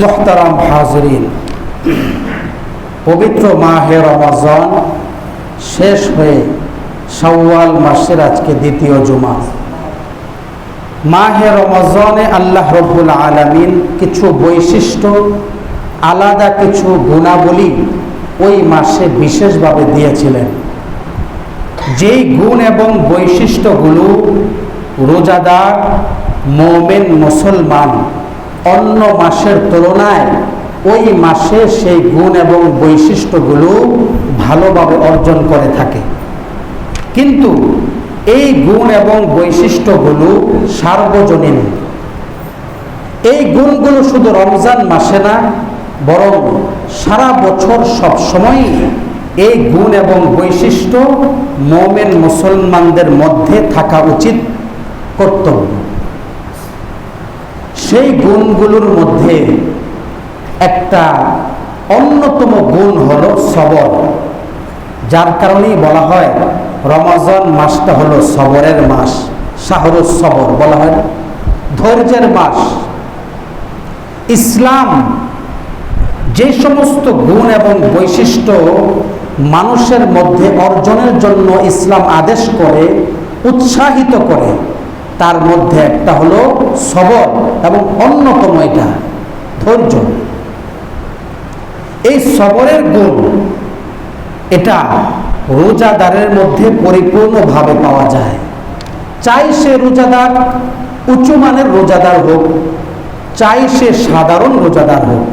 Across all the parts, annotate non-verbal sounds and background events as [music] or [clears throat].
মোহতারাম হাজরিন। পবিত্র মাহে রমাজন শেষ হয়ে শাওয়াল মাসের আজকে দ্বিতীয় জুমা। মাহে রমজনে আল্লাহ রব্বুল আলমিন কিছু বৈশিষ্ট্য, আলাদা কিছু গুণাবলী ওই মাসে বিশেষভাবে দিয়েছিলেন। যেই গুণ এবং বৈশিষ্ট্যগুলো রোজাদার, মোমেন মুসলমান অন্য মাসের তুলনায় ওই মাসে সেই গুণ এবং বৈশিষ্ট্যগুলো ভালোভাবে অর্জন করে থাকে। কিন্তু এই গুণ এবং বৈশিষ্ট্যগুলো সার্বজনীন। এই গুণগুলো শুধু রমজান মাসে না, বরং সারা বছর সব সময় এই গুণ এবং বৈশিষ্ট্য মোমেন মুসলমানদের মধ্যে থাকা উচিত কর্তব্য। সেই গুণগুলোর মধ্যে একটা অন্যতম গুণ হল সবর। যার কারণেই বলা হয়, রমাজন মাসটা হলো সবরের মাস শাহরুজ সবর বলা হয়। ধৈর্যের মাস। ইসলাম যে সমস্ত গুণ এবং বৈশিষ্ট্য মানুষের মধ্যে অর্জনের জন্য ইসলাম আদেশ করে, উৎসাহিত করে তার মধ্যে একটা হলো সবর এবং অন্যতম এটা ধৈর্য। এই সবরের গুণ এটা রোজাদারের মধ্যে পরিপূর্ণভাবে পাওয়া যায়। চাই সে রোজাদার, উঁচু মানের রোজাদার হোক, চাই সে সাধারণ রোজাদার হোক,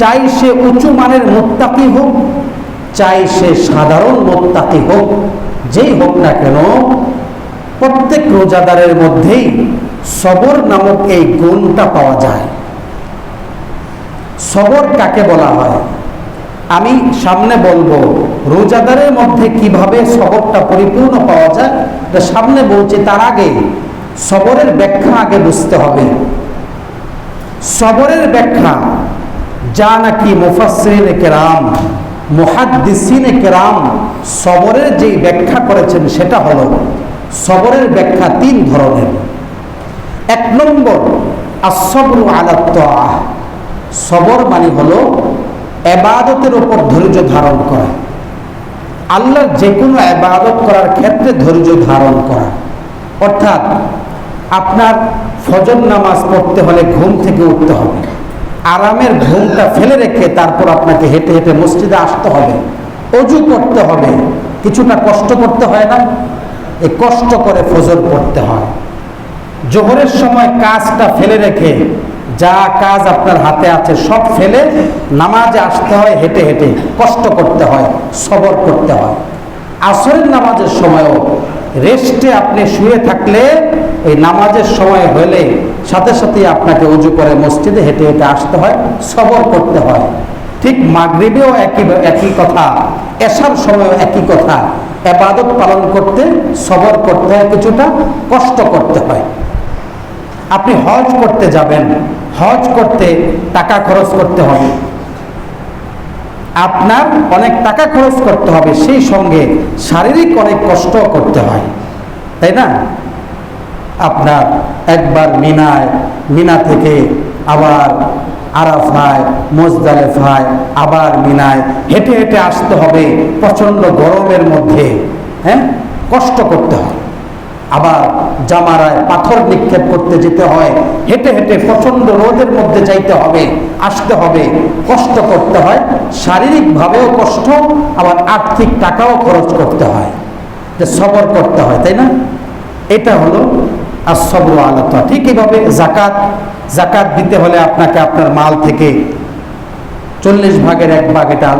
চাই সে উঁচু মানের মোত্তাকি হোক, চাই সে সাধারণ মোত্তাকি হোক, যেই হোক না কেন প্রত্যেক রোজাদারের মধ্যেই সবর নামক এই গুণটা পাওয়া যায়। সবর কাকে বলা হয়? আমি সামনে বলব, রোজাদারের মধ্যে কীভাবে সবরটা পরিপূর্ণ পাওয়া যায়, এটা সামনে বলছি, তার আগে সবরের ব্যাখ্যা আগে বুঝতে হবে। সবরের ব্যাখ্যা, যা নাকি মুফাসরিন কেরাম, মুহাদ্দিসিন কেরাম সবরের যেই ব্যাখ্যা করেছেন, সেটা হলো সবরের ব্যাখ্যা তিন ধরনের। এক নম্বর আসবরু আলাত্ত সবর মানে হলো এবাদতের ওপর ধৈর্য ধারণ করা। আল্লাহর যে কোনো এবাদত করার ক্ষেত্রে ধৈর্য ধারণ করা। অর্থাৎ আপনার ফজর নামাজ পড়তে হলে ঘুম থেকে উঠতে হবে। আরামের ঘুমটা ফেলে রেখে তারপর আপনাকে হেঁটে হেঁটে মসজিদে আসতে হবে। অজু করতে হবে। কিছুটা কষ্ট করতে হয় না। এই কষ্ট করে ফজর পড়তে হয়। জোহরের সময় কাজটা ফেলে রেখে যা কাজ আপনার হাতে আছে সব ফেলে নামাজে আসতে হয়, হেঁটে হেঁটে কষ্ট করতে হয়, সবর করতে হয়। আসরের নামাজের সময়ও রেস্টে আপনি শুয়ে থাকলে ওই নামাজের সময় হলে সাথে সাথে আপনাকে উজু করে মসজিদে হেঁটে হেঁটে আসতে হয়, সবর করতে হয়। ঠিক মাগরিবেও একই একই কথা এসার সময়ও একই কথা। এবাদত পালন করতে, সবর করতে হয়, কিছুটা কষ্ট করতে হয়। আপনি হজ করতে যাবেন, হজ করতে টাকা খরচ করতে হবে। আপনার অনেক টাকা খরচ করতে হবে, সেই সঙ্গে শারীরিক অনেক কষ্ট করতে হয়। তাই না? আপনার একবার মিনায়, মিনা থেকে আবার আরাফায় মোজদালেফায় আবার মিনায়। হেঁটে হেঁটে আসতে হবে প্রচণ্ড গরমের মধ্যে হ্যাঁ? কষ্ট করতে হয়। আবার জামারায় পাথর নিক্ষেপ করতে যেতে হয়। হেঁটে হেঁটে প্রচণ্ড রোদের মধ্যে যাইতে হবে, আসতে হবে। কষ্ট করতে হয়, শারীরিকভাবেও কষ্ট, আবার আর্থিক টাকাও খরচ করতে হয়। যে সবর করতে হয়, তাই না? এটা হলো আর সবর আলাদা ঠিক এইভাবে জাকাত জাকাত দিতে হলে আপনাকে আপনার মাল থেকে চল্লিশ ভাগের এক ভাগ এটা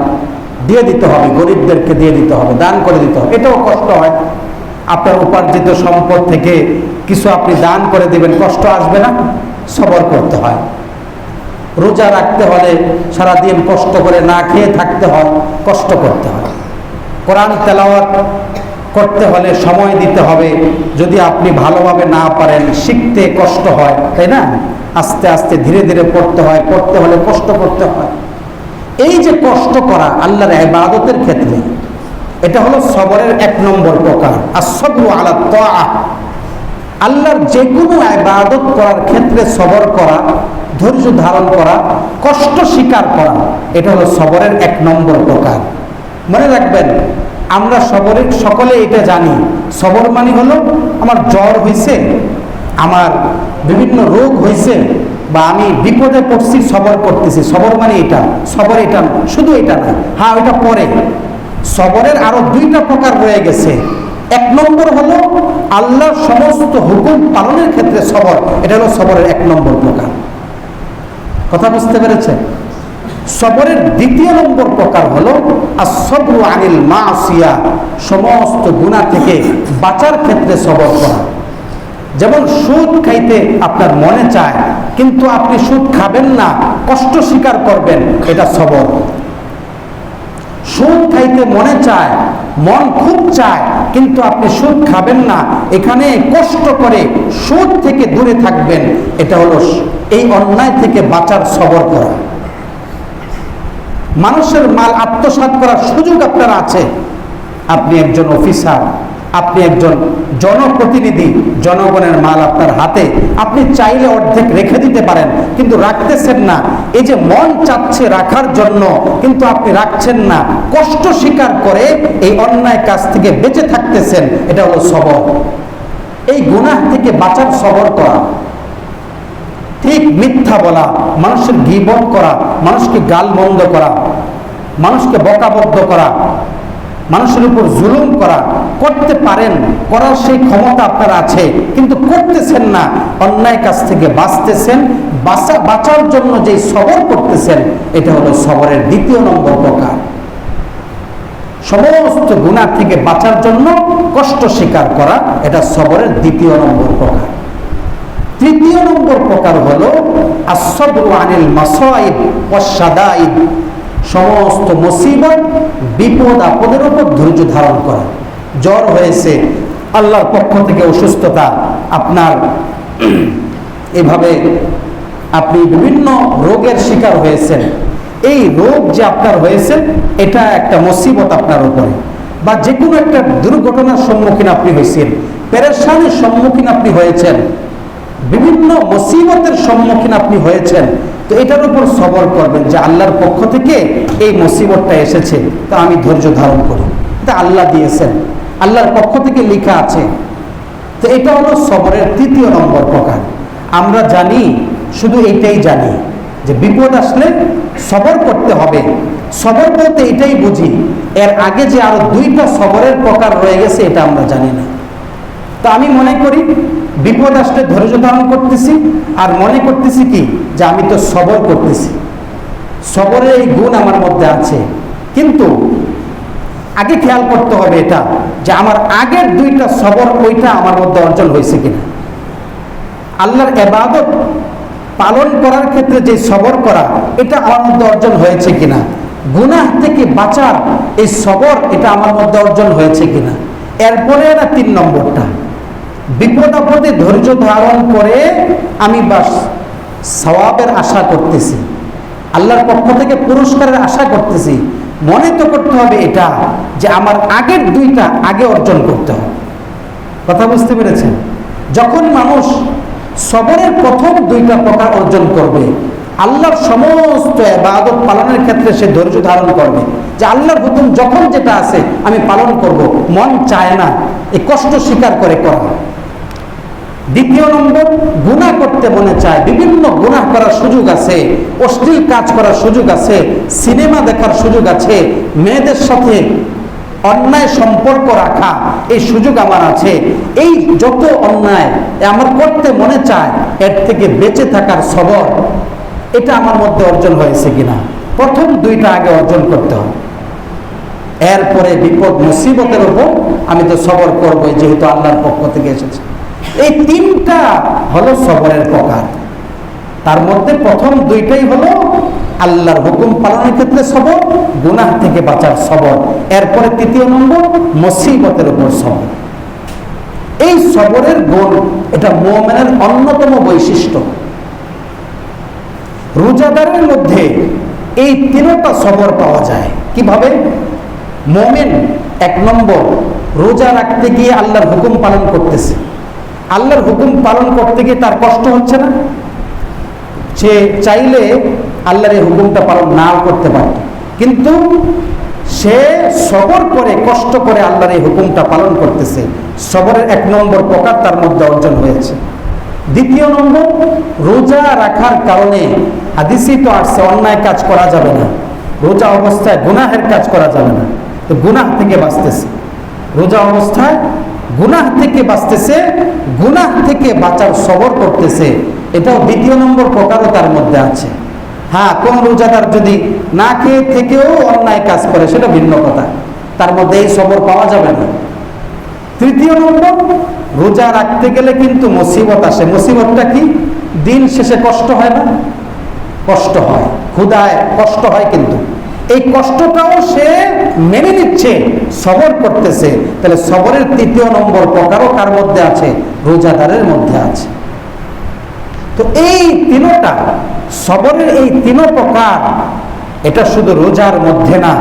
দিয়ে দিতে হবে, গরিবদেরকে দিয়ে দিতে হবে, দান করে দিতে হবে। এটাও কষ্ট হয়। আপনার উপার্জিত সম্পদ থেকে কিছু আপনি দান করে দেবেন, কষ্ট আসবে না, সবর করতে হয়। রোজা রাখতে হলে সারাদিন কষ্ট করে না খেয়ে থাকতে হয়, কষ্ট করতে হয়। কোরআন তেলাওয়াত করতে হলে সময় দিতে হবে। যদি আপনি ভালোভাবে না পারেন, শিখতে কষ্ট হয়, তাই না? আস্তে আস্তে ধীরে ধীরে পড়তে হয়, পড়তে হলে কষ্ট করতে হয়। এই যে কষ্ট করা আল্লাহর ইবাদতের ক্ষেত্রে, এটা হলো সবরের এক নম্বর প্রকার। আর সবরু আলা আল্লাহর যে কোনো ইবাদত করার ক্ষেত্রে সবর করা, ধৈর্য ধারণ করা, কষ্ট স্বীকার করা, এটা হলো সবরের এক নম্বর প্রকার। মনে রাখবেন আমরা সবরের সকলে এটা জানি। সবর মানে হলো, আমার জ্বর হয়েছে আমার বিভিন্ন রোগ হয়েছে বা আমি বিপদে পড়ছি, সবর করতেছি। সবর মানে এটা, সবর এটা শুধু এটা না। হ্যাঁ ওইটা পরে। সবরের আরও দুইটা প্রকার রয়ে গেছে। এক নম্বর হলো, আল্লাহর সমস্ত হুকুম পালনের ক্ষেত্রে সবর। এটা হলো সবরের এক নম্বর প্রকার। কথা বুঝতে পেরেছেন? সবরের দ্বিতীয় নম্বর প্রকার হলো আর আসবরু আনিল মাসিয়া। সমস্ত গুণা থেকে বাঁচার ক্ষেত্রে সবর করা। যেমন সুদ খাইতে আপনার মনে চায়, কিন্তু আপনি সুদ খাবেন না, কষ্ট স্বীকার করবেন, এটা সবর। সুদ খাইতে মনে চায়, মন খুব চায়, কিন্তু আপনি সুদ খাবেন না, এখানে কষ্ট করে সুদ থেকে দূরে থাকবেন, এটা হলো এই অন্যায় থেকে বাঁচার সবর করা। মানুষের মাল আত্মসাৎ করার সুযোগ আপনার আছে। আপনি একজন অফিসার আপনি একজন জনপ্রতিনিধি, জনগণের মাল আপনার হাতে। আপনি চাইলে অর্ধেক রেখে দিতে পারেন, কিন্তু রাখতেছেন না। এই যে মন চাচ্ছে রাখার জন্য, কিন্তু আপনি রাখছেন না। কষ্ট স্বীকার করে এই অন্যায় কাজ থেকে বেঁচে থাকতেছেন, এটা হলো সবর। এই গুনাহ থেকে বাঁচার সবর করা। ঠিক মিথ্যা বলা, মানুষের গিবত করা, মানুষকে গাল বন্ধ করা, মানুষকে বকাবদ্ধ করা, মানুষের উপর জুলুম করা, করতে পারেন, করার সেই ক্ষমতা আপনার আছে, কিন্তু করতেছেন না, অন্যায় কাছ থেকে বাঁচতেছেন, বাঁচা, বাঁচার জন্য যে সবর করতেছেন, এটা হলো সবরের দ্বিতীয় নম্বর প্রকার। সমস্ত গুণা থেকে বাঁচার জন্য কষ্ট স্বীকার করা, এটা সবরের দ্বিতীয় নম্বর প্রকার। তৃতীয় নম্বর প্রকার হলো আনিল মাসাইব ওয়াসাদাইব সমস্ত মুসিবত, বিপদ, আপদের উপর ধৈর্য ধারণ করা। জ্বর হয়েছে, আল্লাহর পক্ষ থেকে অসুস্থতা, আপনার [clears throat] এভাবে আপনি বিভিন্ন রোগের শিকার হয়েছেন। এই রোগ যে আপনার হয়েছে, এটা একটা মুসিবত আপনার উপরে। বা যে কোনো একটা দুর্ঘটনার সম্মুখীন আপনি হয়েছেন, পেরেশানির সম্মুখীন আপনি হয়েছেন। বিভিন্ন মুসিবতের সম্মুখীন আপনি হয়েছেন, তো এটার উপর সবর করবেন যে আল্লাহর পক্ষ থেকে এই মুসিবতটা এসেছে, তা আমি ধৈর্য ধারণ করি। এটা আল্লাহ দিয়েছেন, আল্লাহর পক্ষ থেকে লেখা আছে। তো এটা হলো সবরের তৃতীয় নম্বর প্রকার। আমরা জানি, শুধু এইটাই জানি যে বিপদ আসলে সবর করতে হবে। সবর বলতে এটাই বুঝি, এর আগে যে আরও দুইটা সবরের প্রকার রয়ে গেছে, এটা আমরা জানি না। তো আমি মনে করি বিপদ আসলে ধৈর্য ধারণ করতেছি আর মনে করতেছি কি যে আমি তো সবর করতেছি। সবরের এই গুণ আমার মধ্যে আছে। কিন্তু আগে খেয়াল করতে হবে এটা যে আমার আগের দুইটা সবর ওইটা আমার মধ্যে অর্জন হয়েছে কিনা। আল্লাহর এবাদত পালন করার ক্ষেত্রে যে সবর করা, এটা আমার মধ্যে অর্জন হয়েছে কিনা? গুনাহ থেকে বাঁচার এই সবর এটা আমার মধ্যে অর্জন হয়েছে কিনা? এরপরে না তিন নম্বরটা। বিপদ আপদে ধৈর্য ধারণ করে আমি বাস সওয়াবের আশা করতেছি। আল্লাহর পক্ষ থেকে পুরস্কারের আশা করতেছি। মনে তো করতে হবে এটা, যে আমার আগের দুইটা আগে অর্জন করতে হবে। কথা বুঝতে পেরেছেন? যখন মানুষ সবরের প্রথম দুইটা প্রকার অর্জন করবে আল্লাহর সমস্ত এবাদত পালনের ক্ষেত্রে সে ধৈর্য ধারণ করবে। যে আল্লাহর হুকুম যখন যেটা আছে, আমি পালন করব। মন চায় না এই কষ্ট স্বীকার করে করা। দ্বিতীয় নম্বর, গুনাহ করতে মনে চায়। বিভিন্ন গুনাহ করার সুযোগ আছে, অশ্লীল কাজ করার সুযোগ আছে, সিনেমা দেখার সুযোগ আছে, মেয়েদের সাথে অন্যায় সম্পর্ক রাখা, এই সুযোগ আমার আছে। এই যত অন্যায় আমার করতে মনে চায়, এর থেকে বেঁচে থাকার সবর এটা আমার মধ্যে অর্জন হয়েছে কিনা? প্রথম দুইটা আগে অর্জন করতে হবে। এরপরে বিপদ, মুসিবতের উপর আমি তো সবর করব যেহেতু আল্লাহর পক্ষ থেকে এসেছে। এই তিনটা হলো সবরের প্রকার। তার মধ্যে প্রথম দুইটাই হলো আল্লাহর হুকুম পালনের ক্ষেত্রে সবর, গুনাহ থেকে বাঁচার সবর। এরপরে তৃতীয় নম্বর, মুসিবতের উপর সবর। এই সবরের গুণ এটা মোমেনের অন্যতম বৈশিষ্ট্য। রোজাদারের মধ্যে এই তিনটা সবর পাওয়া যায়। কীভাবে? মোমেন এক নম্বর, রোজা রাখতে গিয়ে আল্লাহর হুকুম পালন করতেছে। আল্লাহর হুকুম পালন করতে গিয়ে তার কষ্ট হচ্ছে না? সে চাইলে আল্লাহর এই হুকুমটা পালন না করতে পারত কিন্তু সে সবর করে, কষ্ট করে আল্লাহর এই হুকুমটা পালন করতেছে। সবরের এক নম্বর প্রকার তার মধ্যে অর্জন হয়েছে। দ্বিতীয় নম্বর, রোজা রাখার কারণে হাদিসই তো আসছে, অন্যায় কাজ করা যাবে না। রোজা অবস্থায় গুনাহের কাজ করা যাবে না। তো গুনাহ থেকে বাঁচতেছে। রোজা অবস্থায় গুনাহ থেকে বাঁচতেছে, গুনাহ থেকে বাঁচার সবর করতেছে। এটাও দ্বিতীয় নম্বর প্রকারও তার মধ্যে আছে। হ্যাঁ কোন রোজাদার যদি না খেয়ে থেকেও অন্যায় কাজ করে, সেটা ভিন্ন কথা। তার মধ্যে এই সবর পাওয়া যাবে না। তৃতীয় নম্বর রোজা রাখতে গেলে কিন্তু মুসিবত আসে। মুসিবতটা কি? দিন শেষে কষ্ট হয় না? কষ্ট হয়। ক্ষুদায় কষ্ট হয় কিন্তু। এই কষ্টটাও সে মেনে নিচ্ছে, সবর করতেছে। তাহলে সবরের তৃতীয় নম্বর প্রকারও কার মধ্যে আছে? রোজাদারের মধ্যে আছে। তো এই তিনটা, সবরের এই তিন প্রকার, এটা শুধু রোজার মধ্যে না,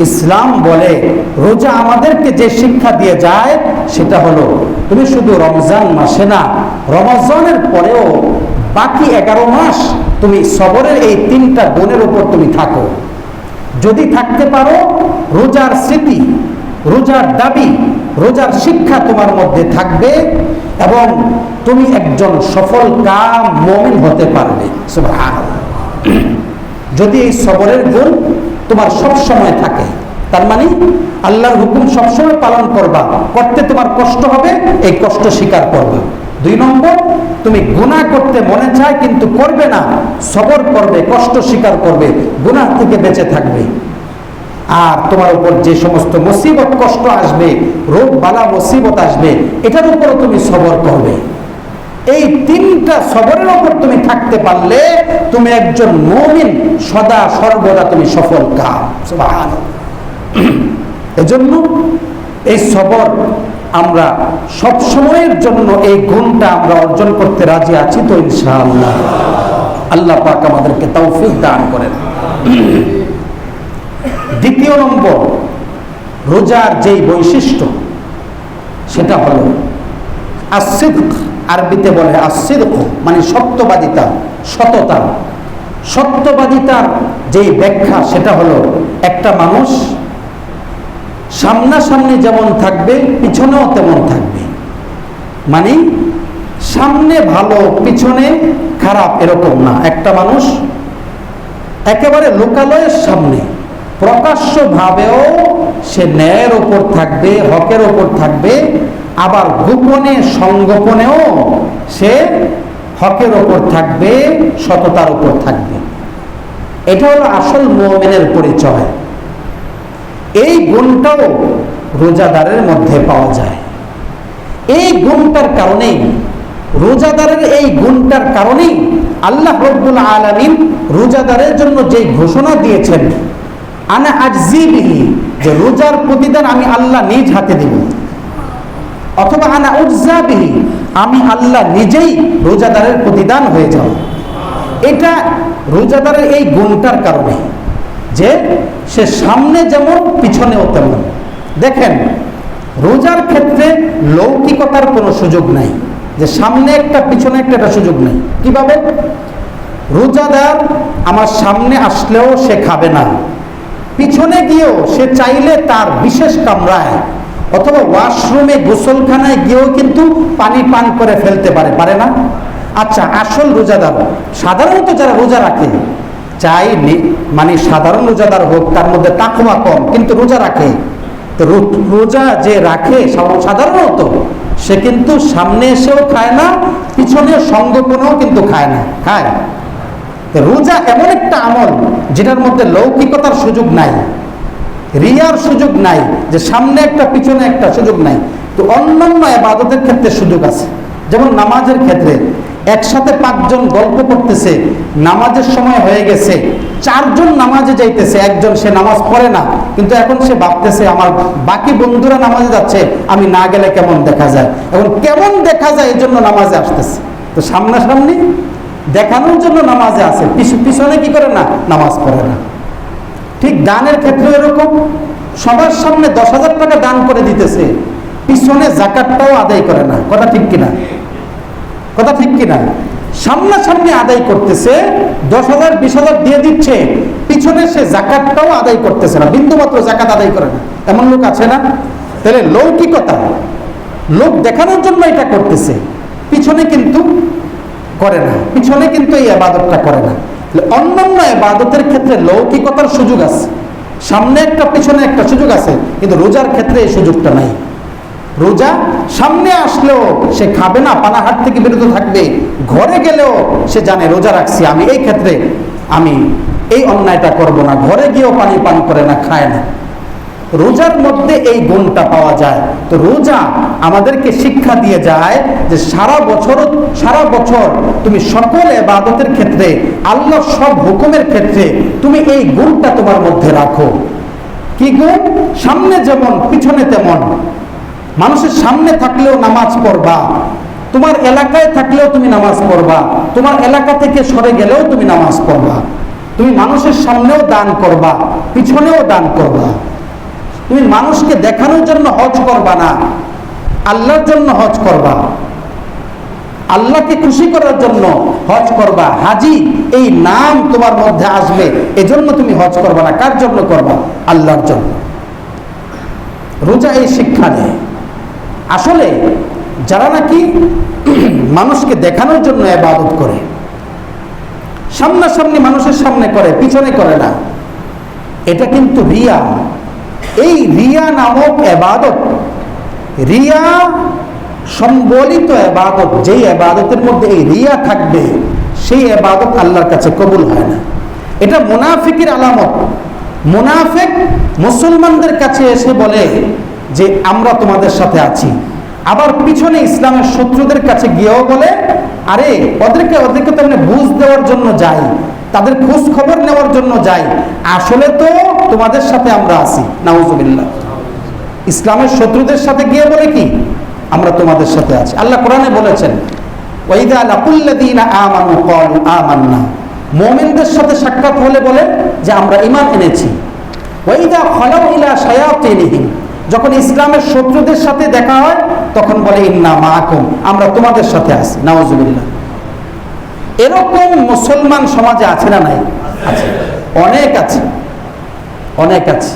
ইসলাম বলে রোজা আমাদেরকে যে শিক্ষা দিয়ে যায়, সেটা হলো তুমি শুধু রমজান মাসে না, রমজানের পরেও বাকি এগারো মাস তুমি সবরের এই তিনটা গুণের উপর তুমি থাকো। যদি থাকতে পারো, রোজার স্মৃতি, রোজার দাবি, রোজার শিক্ষা তোমার মধ্যে থাকবে এবং তুমি একজন সফল, কাম মমিন হতে পারবে। যদি এই সবরের গুণ তোমার সব সময় থাকে তার মানে আল্লাহর হুকুম সবসময় পালন করবা। করতে তোমার কষ্ট হবে, এই কষ্ট স্বীকার করবে। দুই নম্বর, তুমি গুনাহ করতে মনে চায় কিন্তু করবে না, সবর করবে, কষ্ট স্বীকার করবে, গুনাহ থেকে বেঁচে থাকবে। আর তোমার উপর যে সমস্ত মুসিবত, কষ্ট আসবে, রোগ বালা মুসিবত আসবে, এটার উপরও তুমি সবর করবে। এই তিনটা সবরের উপর তুমি থাকতে পারলে, তুমি একজন মমিন, সদা সর্বদা তুমি সফল সুবহানাল্লাহ। এজন্য এই সবর আমরা সব সময়ের জন্য এই গুণটা আমরা অর্জন করতে রাজি আছি তো ইনশাআল্লাহ। আল্লাহ পাক আমাদেরকে তৌফিক দান করেন। দ্বিতীয় নম্বর, রোজার যেই বৈশিষ্ট্য, সেটা হলো আসিদ্ক আরবিতে বলে আসিদ্ক মানে সত্যবাদিতা, সততা। সত্যবাদিতার যেই ব্যাখ্যা, সেটা হলো একটা মানুষ সামনাসামনি যেমন থাকবে, পিছনেও তেমন থাকবে। মানে সামনে ভালো, পিছনে খারাপ এরকম না। একটা মানুষ একেবারে লোকালয়ের সামনে প্রকাশ্যভাবেও সে ন্যায়ের ওপর থাকবে, হকের ওপর থাকবে, আবার গোপনে, সংগোপনেও সে হকের ওপর থাকবে, সততার ওপর থাকবে। এটা হলো আসল মোমেনের পরিচয়। এই গুণটাও রোজাদারের মধ্যে পাওয়া যায়। এই গুণটার কারণেই, রোজাদারের এই গুণটার কারণেই আল্লাহ রব্বুল আলমিন রোজাদারের জন্য যে ঘোষণা দিয়েছেন, আনা আজিবিহি যে রোজার প্রতিদান আমি আল্লাহ নিজ হাতে দেব। অথবা আনা উজ্জাবিহি আমি আল্লাহ নিজেই রোজাদারের প্রতিদান হয়ে যাব। এটা রোজাদারের এই গুণটার কারণে। যে সে সামনে যেমন, পিছনেও তেমন। দেখেন, রোজার ক্ষেত্রে লৌকিকতার কোনো সুযোগ নাই। যে সামনে একটা, পিছনে একটা একটা সুযোগ নেই। কীভাবে? রোজাদার আমার সামনে আসলেও সে খাবে না। পিছনে গিয়েও সে চাইলে তার বিশেষ কামরায় অথবা ওয়াশরুমে, গোসলখানায় গিয়েও কিন্তু পানি পান করে ফেলতে পারে পারে না? আচ্ছা আসল রোজাদার, সাধারণত যারা রোজা রাখে চাই মানে সাধারণ রোজাদার হোক, তার মধ্যে তাকমা কম, কিন্তু রোজা রাখে। তো রোজা যে রাখে সাধারণত, সে কিন্তু সামনে এসেও খায় না, পিছনে সঙ্গোপনেও কিন্তু খায় না, খায়। রোজা এমন একটা আমল, যেটার মধ্যে লৌকিকতার সুযোগ নাই, রিয়ার সুযোগ নাই, যে সামনে একটা, পিছনে একটা সুযোগ নাই। তো অন্যান্য আবাদতের ক্ষেত্রে সুযোগ আছে। যেমন নামাজের ক্ষেত্রে একসাথে পাঁচজন গল্প করতেছে, নামাজের সময় হয়ে গেছে, চারজন নামাজে যাইতেছে, একজন সে নামাজ পড়ে না, কিন্তু এখন সে ভাবতেছে, আমার বাকি বন্ধুরা নামাজে যাচ্ছে, আমি না গেলে কেমন দেখা যায়? এখন কেমন দেখা যায় এই জন্য নামাজে আসতেছে। তো সামনাসামনি দেখানোর জন্য নামাজে আসে, পিছ- পিছনে কি করে না? নামাজ পড়ে না। ঠিক দানের ক্ষেত্রে এরকম, সবার সামনে দশ হাজার টাকা দান করে দিতেছে, পিছনে জাকাতটাও আদায় করে না। কথা ঠিক কিনা? কথা ঠিক কিনা? সামনাসামনি আদায় করতেছে দশ হাজার বিশ হাজার দিয়ে দিচ্ছে। পিছনে সে জাকাতটাও আদায় করতেছে না। বিন্দুমাত্র জাকাত আদায় করে না। এমন লোক আছে না? তাহলে লৌকিকতা। লোক দেখানোর জন্য এটা করতেছে। পিছনে কিন্তু করে না। পিছনে কিন্তু এই আবাদতটা করে না। অন্যান্য আবাদতের ক্ষেত্রে লৌকিকতার সুযোগ আছে। সামনে একটা, পিছনে একটা সুযোগ আছে, কিন্তু রোজার ক্ষেত্রে এই সুযোগটা নাই। রোজা সামনে আসলেও সে খাবে না, পানাহাট থেকে বিরত থাকবে, ঘরে গেলেও সে জানে, রোজা রাখছি, আমি এই ক্ষেত্রে, আমি এই অন্যায়টা করব না, ঘরে গিয়েও পানি পান করে না, খায় না। রোজার মধ্যে এই গুণটা পাওয়া যায়। তো রোজা আমাদেরকে শিক্ষা দিয়ে যায় যে সারা বছর সারা বছর তুমি সকল এবাদতের ক্ষেত্রে আল্লাহর সব হুকুমের ক্ষেত্রে তুমি এই গুণটা তোমার মধ্যে রাখো। কি গুণ? সামনে যেমন, পিছনে তেমন। মানুষের সামনে থাকলেও নামাজ পড়বা। তোমার এলাকায় থাকলেও তুমি নামাজ পড়বা। তোমার এলাকা থেকে সরে গেলেও তুমি নামাজ পড়বা। তুমি মানুষের সামনেও দান করবা, পিছনেও দান করবা। তুমি মানুষকে দেখানোর জন্য হজ করবা না। আল্লাহর জন্য হজ করবা। আল্লাহকে খুশি করার জন্য হজ করবা। হাজি, এই নাম তোমার মধ্যে আসবে। এজন্য তুমি হজ করবা না। কার জন্য করবা? আল্লাহর জন্য। রোজা এই শিক্ষা দেয় আসলে যারা নাকি মানুষকে দেখানোর জন্য এবাদত করে, সামনাসামনি মানুষের সামনে করে, পিছনে করে না, এটা কিন্তু রিয়া। এই রিয়া নামক এবাদত রিয়া সম্বলিত এবাদত যেই এবাদতের মধ্যে এই রিয়া থাকবে, সেই এবাদত আল্লাহর কাছে কবুল হয় না। এটা মুনাফিকের আলামত। মুনাফিক মুসলমানদের কাছে এসে বলে যে আমরা তোমাদের সাথে আছি। আবার পিছনে ইসলামের শত্রুদের কাছে গিয়েও বলে, আরে, ওদেরকে ওদেরকে তো বুঝ দেওয়ার জন্য যাই, তাদের খোঁজ খবর নেওয়ার জন্য যাই। আসলে তো তোমাদের সাথে আমরা আছি। নাউজুবিল্লাহ। ইসলামের শত্রুদের সাথে গিয়ে বলে কি? আমরা তোমাদের সাথে আছি। আল্লাহ কোরআনে বলেছেন, ওয়াইদা লাকুল্লাযীনা আমানু ক্বালু আমান্না। মুমিনদের সাথে সাক্ষাৎ হলে বলে যে, আমরা ঈমান এনেছি। ওয়াইদা খালাউ ইলা শায়াতিনিহিম। যখন ইসলামের শত্রুদের সাথে দেখা হয়, তখন বলে, ইন্না মাআকুম, আমরা তোমাদের সাথে আছি। নাউজুবিল্লাহ। এরকম মুসলমান সমাজে আছে না নাই? আছে। অনেক আছে। অনেক আছে।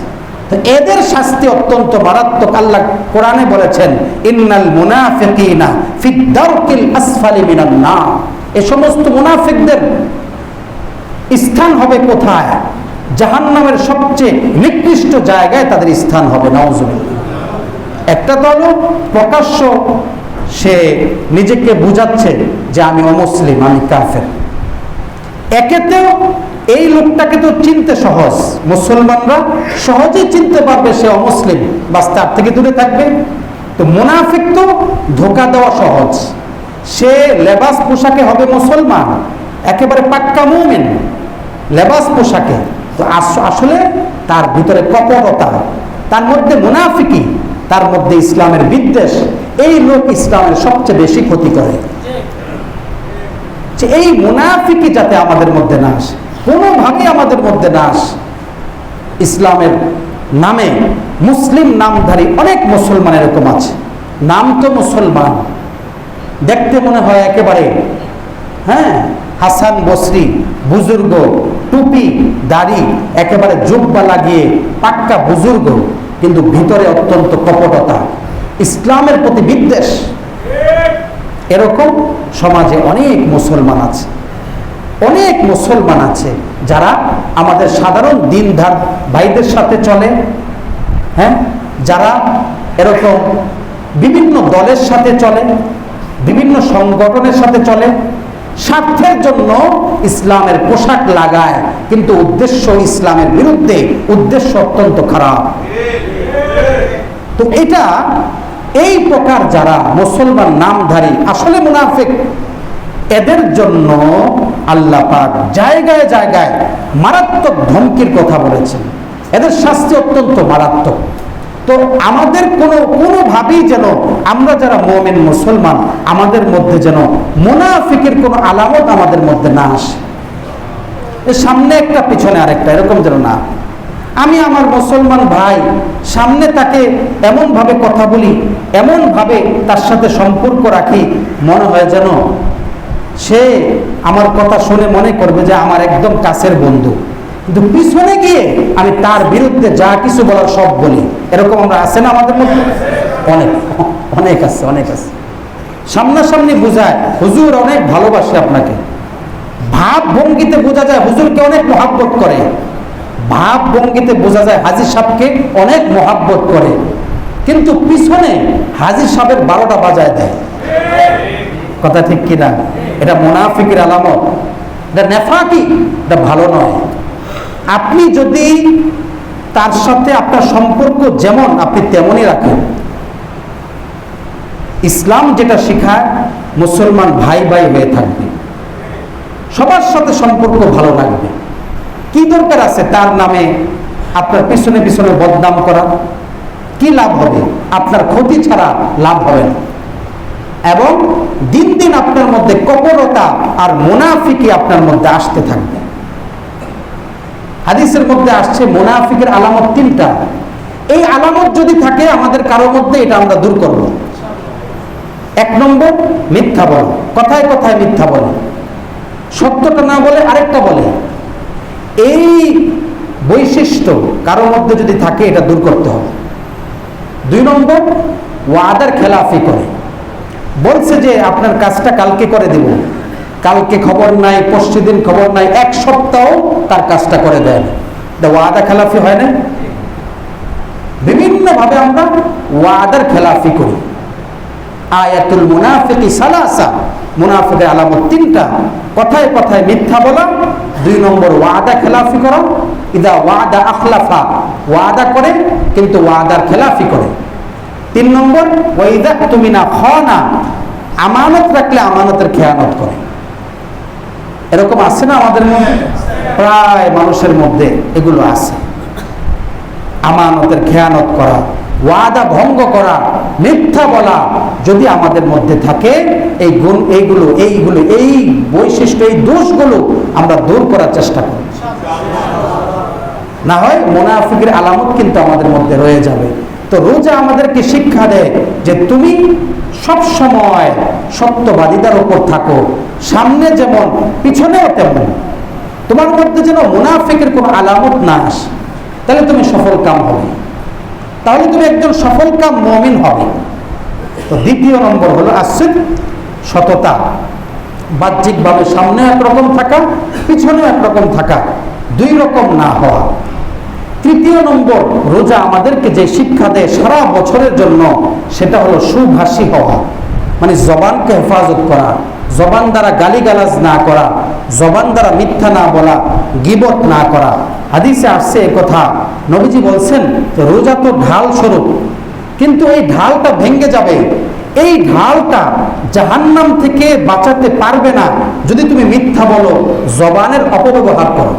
তো এদের শাস্তি অত্যন্ত মারাত্মক। আল্লাহ কোরআনে বলেছেন, ইন্নাল মুনাফিকিনা ফিদ দারকিল আসফালি মিনান নার। এ সমস্ত মুনাফিকদের স্থান হবে কোথায়? জাহান্নামের সবচেয়ে নিকৃষ্ট জায়গায় তাদের স্থান হবে নওয়াজুবিল্লাহ একটা হলো, প্রকাশ্য সে নিজেকে বুঝাচ্ছে যে আমি অমুসলিম, আমি কাফের। একেতেও এই লোকটাকে তো চিনতে সহজ। মুসলমানরা সহজেই চিনতে পারবে সে অমুসলিম, বাস তার থেকে দূরে থাকবে। তো মুনাফিক তো ধোকা দেওয়া সহজ। সে লেবাস পোশাকে হবে মুসলমান, একেবারে পাক্কা মুমিন, লেবাস পোশাকে। তো আসলে তার ভিতরে কপটতা, তার মধ্যে মুনাফিকি, তার মধ্যে ইসলামের বিদ্বেষ, এই লোক ইসলামের সবচেয়ে বেশি ক্ষতি করে। যে এই মুনাফিকি যাতে আমাদের মধ্যে না আসে, কোনোভাবে আমাদের মধ্যে না আসে, ইসলামের নামে মুসলিম নামধারী অনেক মুসলমান এরকম আছে। নাম তো মুসলমান। দেখতে মনে হয় একেবারে হ্যাঁ হাসান বসরি, বুজুর্গ দাড়ি একেবারে জুব্বা লাগিয়ে পাক্কা বুজুর্গ, কিন্তু ভিতরে অত্যন্ত কপটতা। ইসলামের প্রতি বিদ্বেষ। এরকম সমাজে অনেক মুসলমান আছে। অনেক মুসলমান আছে যারা আমাদের সাধারণ দিনধার ভাইদের সাথে চলে হ্যাঁ? যারা এরকম বিভিন্ন দলের সাথে চলে, বিভিন্ন সংগঠনের সাথে চলে স্বার্থের জন্য ইসলামের পোশাক লাগায়, কিন্তু উদ্দেশ্য ইসলামের বিরুদ্ধে, উদ্দেশ্য অত্যন্ত খারাপ। তো এটা এই প্রকার যারা মুসলমান নামধারী, আসলে মুনাফিক, এদের জন্য আল্লাহ পাক জায়গায় জায়গায় মারাত্মক ধমকির কথা বলেছেন। এদের শাস্তি অত্যন্ত মারাত্মক। তো আমাদের কোনো, কোনোভাবেই যেন আমরা যারা মোমেন মুসলমান, আমাদের মধ্যে যেন মোনাফিকের কোনো আলামত আমাদের মধ্যে না আসে। সামনে একটা, পিছনে আরেকটা, এরকম যেন না। আমি আমার মুসলমান ভাই, সামনে তাকে এমনভাবে কথা বলি, এমনভাবে তার সাথে সম্পর্ক রাখি, মনে হয় যেন সে আমার কথা শুনে মনে করবে যে আমার একদম কাছের বন্ধু। কিন্তু পিছনে গিয়ে আমি তার বিরুদ্ধে যা কিছু বলার সব বলি। এরকম আমরা আছে না আমাদের মধ্যে? অনেক অনেক আছে অনেক আছে। সামনাসামনি বোঝায়, হুজুর অনেক ভালোবাসে আপনাকে। ভাব ভঙ্গিতে বোঝা যায় হুজুরকে অনেক মহাব্বত করে। ভাব ভঙ্গিতে বোঝা যায় হাজির সাহেবকে অনেক মহাব্বত করে। কিন্তু পিছনে হাজির সাহেবের বারোটা বাজায় দেয়। কথা ঠিক কিনা? এটা মোনাফিকের আলামত। এটা নেফাকি, এটা ভালো নয়। আপনি যদি তার সাথে আপনার সম্পর্ক যেমন আপনি তেমনই রাখেন, ইসলাম যেটা শেখায় মুসলমান ভাই ভাই হয়ে থাকবে, সবার সাথে সম্পর্ক ভালো লাগবে। কি দরকার আছে তার নামে আপনার পিছনে পিছনে বদনাম করা? কি লাভ হবে? আপনার ক্ষতি ছাড়া লাভ হবে না। এবং দিন দিন আপনার মধ্যে কপরতা আর মোনাফিকি আপনার মধ্যে আসতে থাকবে। হাদিসের মধ্যে আসছে মোনাফিকের আলামত তিনটা। এই আলামত যদি থাকে, আমাদের কারোর মধ্যে এটা আমরা দূর করব। এক নম্বর, মিথ্যা বল। কথায় কথায় মিথ্যা বলে। সত্যটা না বলে আরেকটা বলে। এই বৈশিষ্ট্য কারোর মধ্যে যদি থাকে, এটা দূর করতে হবে। দুই নম্বর, ওয়াদার খেলাফি করে। বলছে যে, আপনার কাজটা কালকে করে দেব। কালকে খবর নাই, পরশু দিন খবর নাই, এক সপ্তাহ তার কাজটা করে দেয় ওয়াদা খেলাফি হয় না? বিভিন্নভাবে আমরা ওয়াদার খেলাফি করি। আয়াতুল মুনাফিকি সালাসা। মুনাফিকের আলামত তিনটা। কথায় কথায় মিথ্যা বলা, দুই নম্বর ওয়াদা খেলাফি করা। ইদা ওয়াদা আখলাফা। ওয়াদা করে, কিন্তু ওয়াদার খেলাফি করে। তিন নম্বর ওয়াইদা তুমি না খানা। আমানত রাখলে আমানতের খেয়ানত করে। এরকম আছে না আমাদের মধ্যে প্রায় মানুষের মধ্যে এগুলো আছে। আমানতের খেয়ানত করা, ওয়াদা ভঙ্গ করা, মিথ্যা বলা যদি আমাদের মধ্যে থাকে, এই গুণ, এইগুলো এইগুলো, এই বৈশিষ্ট্য, এই দোষগুলো আমরা দূর করার চেষ্টা করি। না হয় মোনাফিকের আলামত কিন্তু আমাদের মধ্যে রয়ে যাবে। তো রোজা আমাদেরকে শিক্ষা দেয় যে তুমি সব সময় সত্যবাদিতার উপর থাকো। সামনে যেমন, পিছনেও তেমন। তোমার মধ্যে যেন মুনাফিকের কোনো আলামত না আসে। তাহলে তুমি সফল কাম হবে। তাহলে তুমি একজন সফল কাম মমিন হবে। তো দ্বিতীয় নম্বর হলো আসছে সততা। বাহ্যিকভাবে সামনে একরকম থাকা পিছনে একরকম থাকা। দুই রকম না হওয়া। তৃতীয় নম্বর রোজা আমাদেরকে যে শিক্ষা দেয় সারা বছরের জন্য, সেটা হলো সুভাষী হওয়া। মানে জবানকে হেফাজত করা, জবান দ্বারা গালিগালাজ না করা, জবান দ্বারা মিথ্যা না বলা, গিবত না করা। হাদিসে আসছে এ কথা, নবীজি বলছেন যে রোজা তো ঢাল স্বরূপ, কিন্তু এই ঢালটা ভেঙে যাবে। এই ঢালটা জাহান্নাম থেকে বাঁচাতে পারবে না। যদি তুমি মিথ্যা বলো, জবানের অপব্যবহার করো।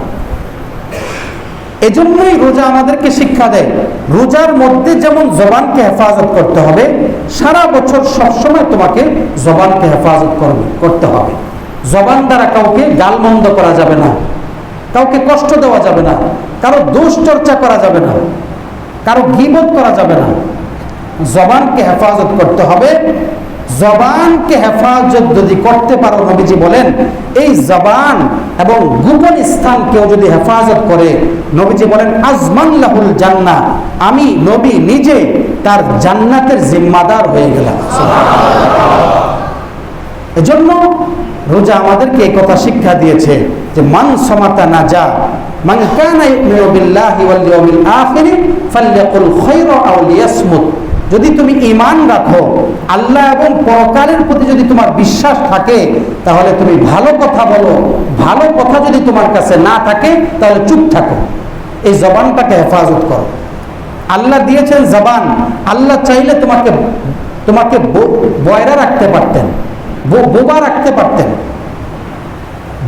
এজন্যই রোজা আমাদেরকে শিক্ষা দেয়। রোজার মধ্যে যেমন জবানকে হেফাজত করতে হবে, সারা বছর সবসময় তোমাকে জবানকে হেফাজত করবে, করতে হবে। জবান দ্বারা কাউকে গালমন্দ করা যাবে না, কাউকে কষ্ট দেওয়া যাবে না, কারও দোষ চর্চা করা যাবে না, কারও গিবত করা যাবে না। জবানকে হেফাজত করতে হবে জবানকে হেফাজত যদি করতে পারো নবীজি বলেন, এই জবান এবং গোপন স্থান কেউ যদি হেফাজত করে, নবীজি বলেন আজমান লাহুল জান্না আমি নবী নিজে তার জান্নাতের জিম্মাদার হয়ে গেলাম। এজন্য রোজা আমাদেরকে এই কথা শিক্ষা দিয়েছে যে, মান সমাতা না যা মান কানা আখির খায়রা আও লিয়াসমুত যদি তুমি ইমান রাখো, আল্লাহ এবং পরকালের প্রতি যদি তোমার বিশ্বাস থাকে, তাহলে তুমি ভালো কথা বলো। ভালো কথা যদি তোমার কাছে না থাকে, তাহলে চুপ থাকো। এই জবানটাকে হেফাজত করো। আল্লাহ দিয়েছেন জবান। আল্লাহ চাইলে তোমাকে তোমাকে বয়রা রাখতে পারতেন বোবা রাখতে পারতেন।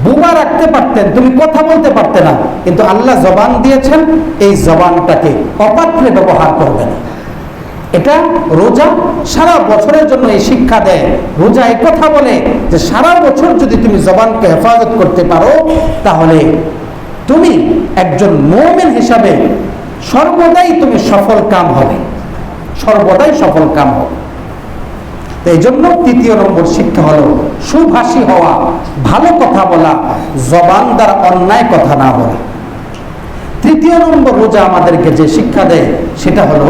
বোবা রাখতে পারতেন, তুমি কথা বলতে পারতে না। কিন্তু আল্লাহ জবান দিয়েছেন, এই জবানটাকে অপাত্রে ব্যবহার করবে না। এটা রোজা সারা বছরের জন্য এই শিক্ষা দেয়। রোজা এই কথা বলে যে সারা বছর যদি তুমি জবানকে হেফাজত করতে পারো, তাহলে তুমি একজন মোমেন হিসাবে সর্বদাই তুমি সফল কাম হবে। সর্বদাই সফল কাম হবে। এই জন্য তৃতীয় নম্বর শিক্ষা হলো সুভাষী হওয়া, ভালো কথা বলা, জবান দ্বারা অন্যায় কথা না বলা। তৃতীয় নম্বর রোজা আমাদেরকে যে শিক্ষা দেয়, সেটা হলো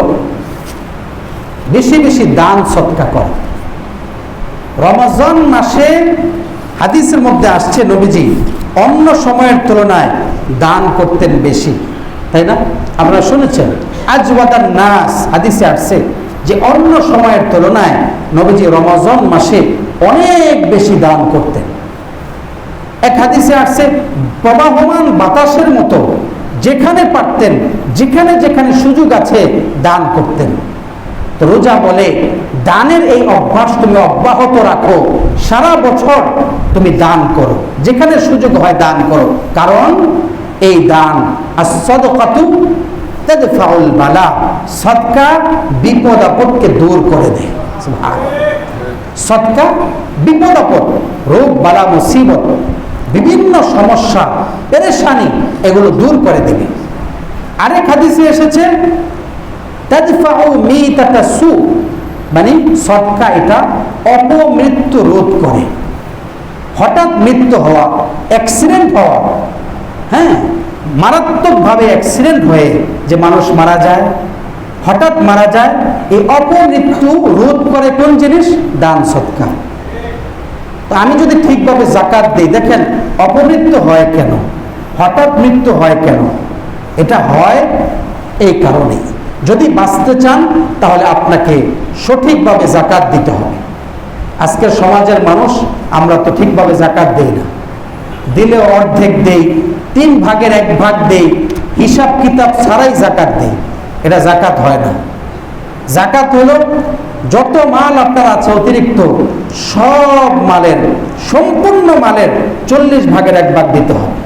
বেশি বেশি দান সৎকা করা। রমজান মাসে হাদিসের মধ্যে আসছে নবীজি, অন্য সময়ের তুলনায় দান করতেন বেশি। তাই না? আপনারা শুনেছেন আজ ওয়াদার নাস হাদিসে আসছে যে অন্য সময়ের তুলনায় নবীজি রমজান মাসে অনেক বেশি দান করতেন। এক হাদিসে আসছে, প্রবাহমান বাতাসের মতো যেখানে পারতেন, যেখানে যেখানে সুযোগ আছে দান করতেন। রোজা বলে, দানের এই অভ্যাস তুমি অব্যাহত রাখো। সারা বছর তুমি দান করো। যেখানে সুযোগ হয় দান করো। কারণ এই দান আসদকাতু বালা, সদকা বিপদ আপদকে দূর করে দেয়। সৎকা বিপদ আপদ রোগ, বালা, মুসিবত, বিভিন্ন সমস্যা, পেরেশানি, এগুলো দূর করে দেবে। আরেক হাদিসে এসেছে তাদফাউ মিতাতা সু মানে সৎকা এটা অপমৃত্যু রোধ করে। হঠাৎ মৃত্যু হওয়া অ্যাক্সিডেন্ট হওয়া হ্যাঁ? মারাত্মকভাবে অ্যাক্সিডেন্ট হয়ে যে মানুষ মারা যায়, হঠাৎ মারা যায়, এই অপমৃত্যু রোধ করে কোন জিনিস? দান সৎকার তো আমি যদি ঠিকভাবে জাকাত দিই, দেখেন, অপমৃত্যু হয় কেন? হঠাৎ মৃত্যু হয় কেন? এটা হয় এই কারণেই। যদি বাঁচতে চান, তাহলে আপনাকে সঠিকভাবে জাকাত দিতে হবে। আজকের সমাজের মানুষ, আমরা তো ঠিকভাবে জাকাত দেই না। দিলে অর্ধেক দেই, তিন ভাগের এক ভাগ দেই, হিসাব কিতাব ছাড়াই জাকাত দেই। এটা জাকাত হয় না। জাকাত হলো যত মাল আপনার আছে অতিরিক্ত, সব মালের, সম্পূর্ণ মালের চল্লিশ ভাগের এক ভাগ দিতে হবে।